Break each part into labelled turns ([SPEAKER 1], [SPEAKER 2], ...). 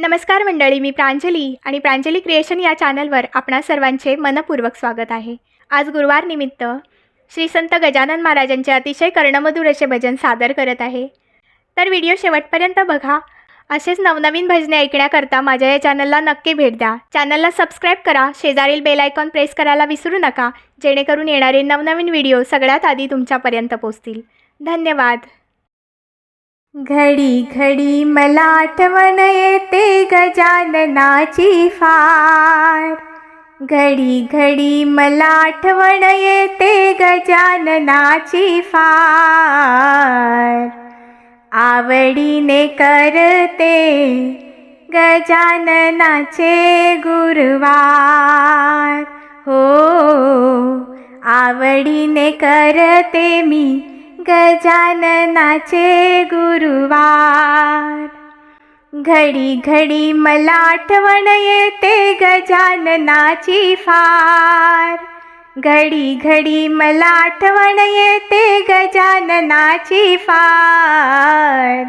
[SPEAKER 1] नमस्कार मंडळी मी प्रांजली आणि प्रांजली क्रिएशन या चॅनलवर आपणा सर्वांचे मनपूर्वक स्वागत आहे. आज गुरुवार निमित्त श्री संत गजानन महाराजांचे अतिशय कर्णमधुर असे भजन सादर करत आहे. तर व्हिडिओ शेवटपर्यंत बघा. असेच नवनवीन भजने ऐकण्याकरता माझ्या या चॅनलला नक्की भेट द्या. चॅनलला सबस्क्राईब करा. शेजारील बेल आयकॉन प्रेस करायला विसरू नका. जेणेकरून येणारे नवनवीन व्हिडिओ सगळ्यात आधी तुमच्यापर्यंत पोहोचतील. धन्यवाद. घडी घडी मला आठवण येते गजाननाची फार. घडी घडी मला आठवण येते गजाननाची फार. आवडीने करते गजाननाचे गुरुवार. हो आवडीने करते मी गजाननाचे गुरुवार. घडी घडी मला आठवण येते गजाननाची फार. घडी घडी मला आठवण येते गजाननाची फार.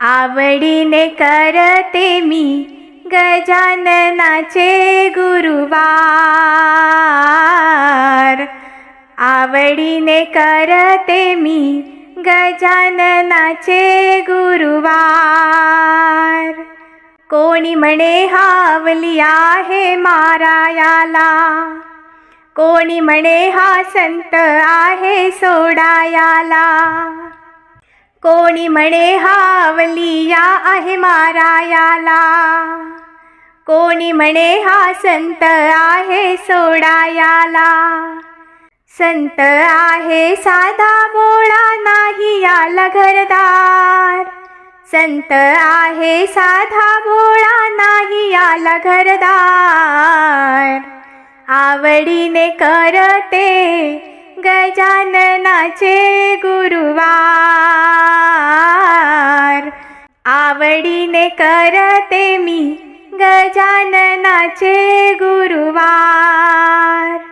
[SPEAKER 1] आवडीने करते मी गजाननाचे गुरुवार. आवडीने करते मी गजाननाचे गुरुवार. कोणी म्हणे हावली आहे मारायाला. कोणी म्हणे हा संत आहे सोडायाला. कोणी म्हणे हावलिया आहे मारायाला. कोणी म्हणे हा संत आहे सोडायाला. संत आहे साधा बोळा नाही याला घरदार. संत आहे साधा बोळा नाही याला घरदार. आवडीने करते गजाननाचे गुरुवार. आवडीने करते मी गजाननाचे गुरुवार.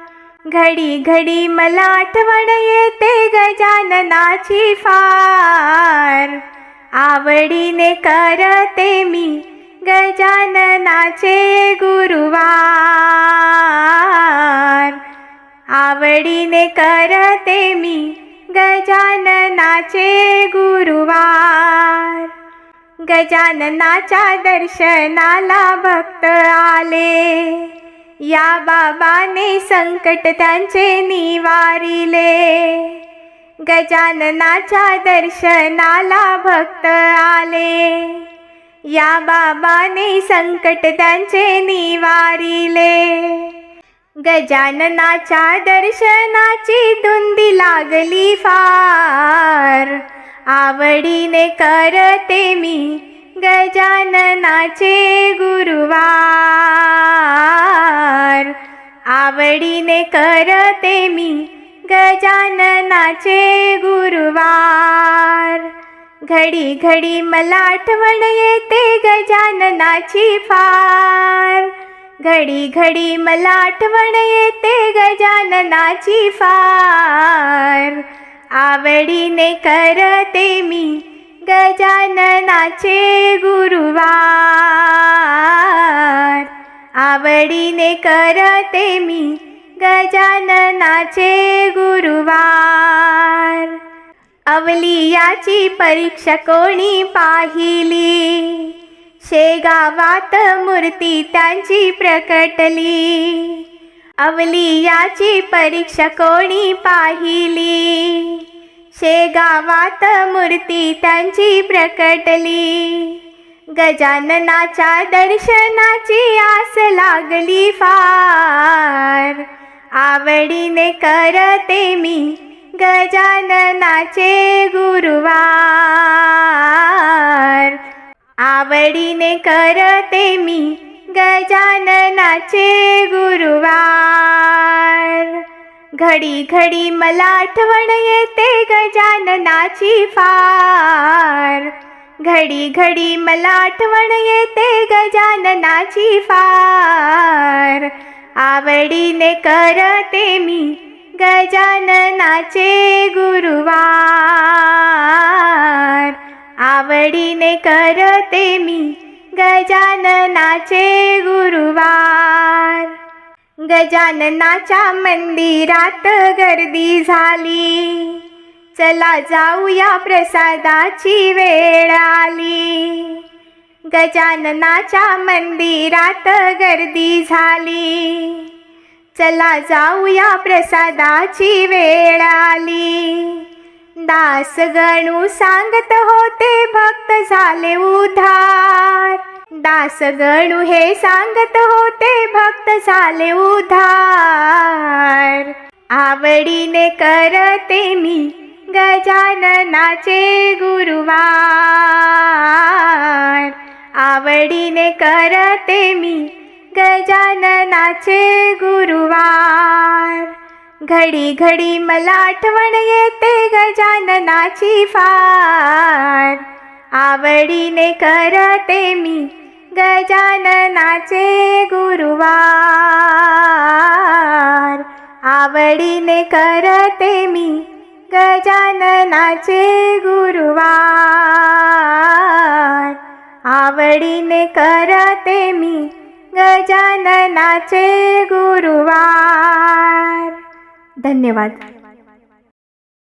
[SPEAKER 1] घडी घडी मला आठवण येते गजाननाची फार. आवडीने करते मी गजाननाचे गुरुवार. आवडीने करते मी गजाननाचे गुरुवार. गजाननाच्या दर्शनाला भक्त आले. या बाबाने संकट त्यांचे निवारिले. गजाननाच्या दर्शनाला भक्त आले. या बाबाने संकट त्यांचे निवारिले. गजाननाच्या दर्शनाची धुंदी लागली फार. आवडीने करते मी गजाननाचे गुरुवार. आवडीने करते मी गजाननाचे गुरुवार. घडी घडी मला आठवण येते गजाननाची फार. घडी घडी मला आठवण येते गजाननाची फार. आवडीने करते मी गजाननाचे गुरुवार. आवडीने करते मी गजाननाचे गुरुवार. अवलियाची परीक्षा कोणी पाहिली? शेगावात मूर्ती त्यांची प्रकटली. अवलियाची परीक्षा कोणी पाहिली? शेगावात मूर्ती त्यांची प्रकटली. गजाननाच्या दर्शनाची आस लागली फार. आवडीने करते मी गजाननाचे गुरुवार. आवडीने करते मी गजाननाचे गुरुवार. घडी घडी मला आठवण येते गजाननाची फार. घडी घडी मला आठवण येते गजाननाची फार. आवडीने करते मी गजाननाचे गुरुवार. आवडीने करते मी गजाननाचे गुरुवार. गजाननाच्या मंदिरात गर्दी झाली. चला जाऊया प्रसादाची वेळ आली. गजाननाच्या मंदिरात गर्दी झाली. चला जाऊया प्रसादाची वेळ आली. दास गणू सांगत होते भक्त झाले उधार. दासगणू हे सांगत होते भक्त झाले उधार. आवडीने करते मी गजाननाचे गुरुवार. आवडीने करते मी गजाननाचे गुरुवार. घडी घडी मला आठवण येते गजाननाची फार. आवडीने करते मी गजाननाचे गुरुवार. आवडीने करते मी गजाननाचे गुरुवार. आवडीने करते मी गजाननाचे गुरुवार. धन्यवाद.